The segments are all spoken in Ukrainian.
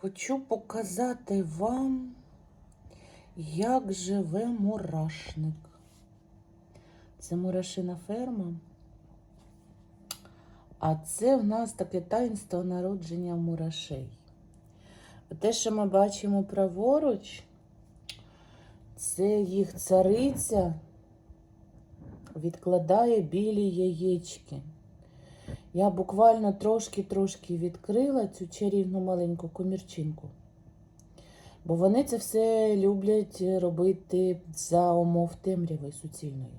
Хочу показати вам, як живе мурашник. Це мурашина ферма. А це в нас таке таїнство народження мурашей. Те, що ми бачимо праворуч, це їх цариця відкладає білі яєчки. Я буквально трошки-трошки відкрила цю чарівну маленьку комірчинку. Бо вони це все люблять робити за умов темряви суцільної.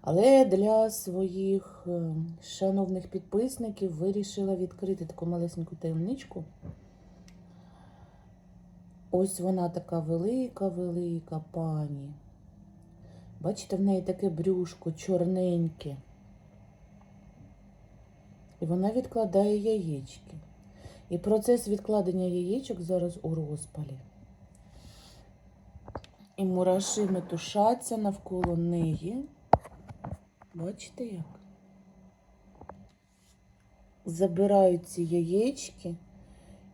Але для своїх е, шановних підписників вирішила відкрити таку малесеньку таємничку. Ось вона така велика-велика пані. Бачите, в неї таке брюшко чорненьке. І вона відкладає яєчки. І процес відкладення яєчок зараз у розпалі. І мураші метушаться навколо неї. Бачите як? Забирають ці яєчки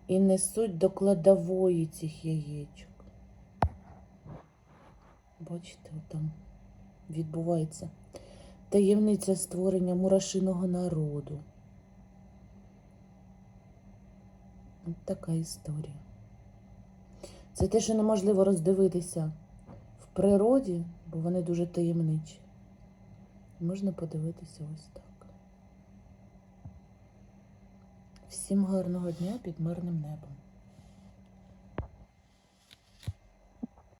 і несуть до кладової цих яєчок. Бачите, там відбувається таємниця створення мурашиного народу. От така історія. Це те, що неможливо роздивитися в природі, бо вони дуже таємничі. Можна подивитися ось так. Всім гарного дня під мирним небом.